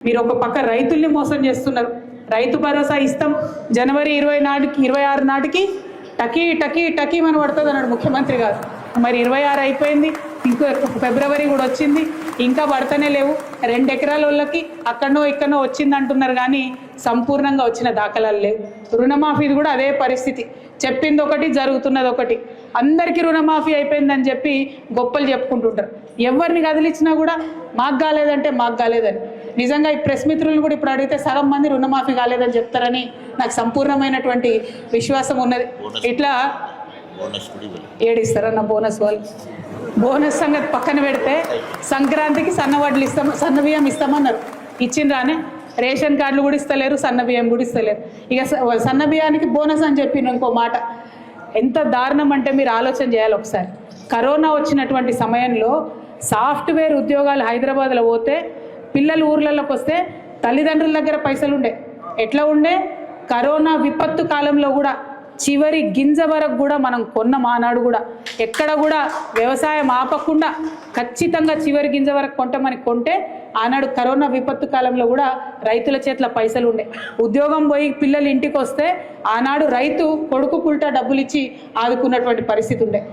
మీరు ఒక పక్క రైతుల్ని మోసం చేస్తున్నారు. రైతు భరోసా ఇస్తాం. జనవరి ఇరవై నాటికి ఇరవై ఆరు నాటికి టకీ టకీ టకీ మన పడుతుంది అన్నాడు ముఖ్యమంత్రి గారు. మరి ఇరవై ఆరు అయిపోయింది. ఇంకో ఫిబ్రవరి కూడా వచ్చింది. ఇంకా పడతనే లేవు. రెండు ఎకరాల వాళ్ళకి అక్కడనో ఇక్కడనో వచ్చింది అంటున్నారు కానీ సంపూర్ణంగా వచ్చిన దాఖలాలు లేవు. రుణమాఫీది కూడా అదే పరిస్థితి. చెప్పింది ఒకటి జరుగుతున్నది ఒకటి. అందరికీ రుణమాఫీ అయిపోయిందని చెప్పి గొప్పలు చెప్పుకుంటుంటారు. ఎవరిని కదిలించినా కూడా మాకు కాలేదంటే మాకు కాలేదని. నిజంగా ఈ ప్రెస్ మిత్రులు కూడా ఇప్పుడు అడిగితే సగం మంది రుణమాఫీ కాలేదని చెప్తారని నాకు సంపూర్ణమైనటువంటి విశ్వాసం ఉన్నది. ఇట్లా ఏడిస్తారన్న బోనస్ వాళ్ళు. బోనస్ సంగతి పక్కన పెడితే సంక్రాంతికి సన్నవడ్లు ఇస్తాం సన్న బియ్యం ఇస్తామన్నారు. ఇచ్చిండ్రానే? రేషన్ కార్డులు కూడా ఇస్తలేరు సన్న బియ్యం కూడా ఇస్తలేరు. ఇక సన్న బియ్యానికి బోనస్ అని చెప్పి ఇంకో మాట. ఎంత దారుణం అంటే మీరు ఆలోచన చేయాలి ఒకసారి. కరోనా వచ్చినటువంటి సమయంలో సాఫ్ట్వేర్ ఉద్యోగాలు హైదరాబాద్లో పోతే పిల్లలు ఊర్లలోకి వస్తే తల్లిదండ్రుల దగ్గర పైసలు ఉండే ఎట్లా ఉండే? కరోనా విపత్తు కాలంలో కూడా చివరి గింజ వరకు కూడా మనం కొన్న మానాడు కూడా. ఎక్కడ కూడా వ్యవసాయం ఆపకుండా ఖచ్చితంగా చివరి గింజ వరకు కొంటామని కొంటే ఆనాడు కరోనా విపత్తు కాలంలో కూడా రైతుల చేతిలో పైసలు ఉండే. ఉద్యోగం పోయి పిల్లలు ఇంటికి వస్తే ఆనాడు రైతు కొడుకు పుల్టా డబ్బులు ఇచ్చి ఆదుకున్నటువంటి పరిస్థితి ఉండే.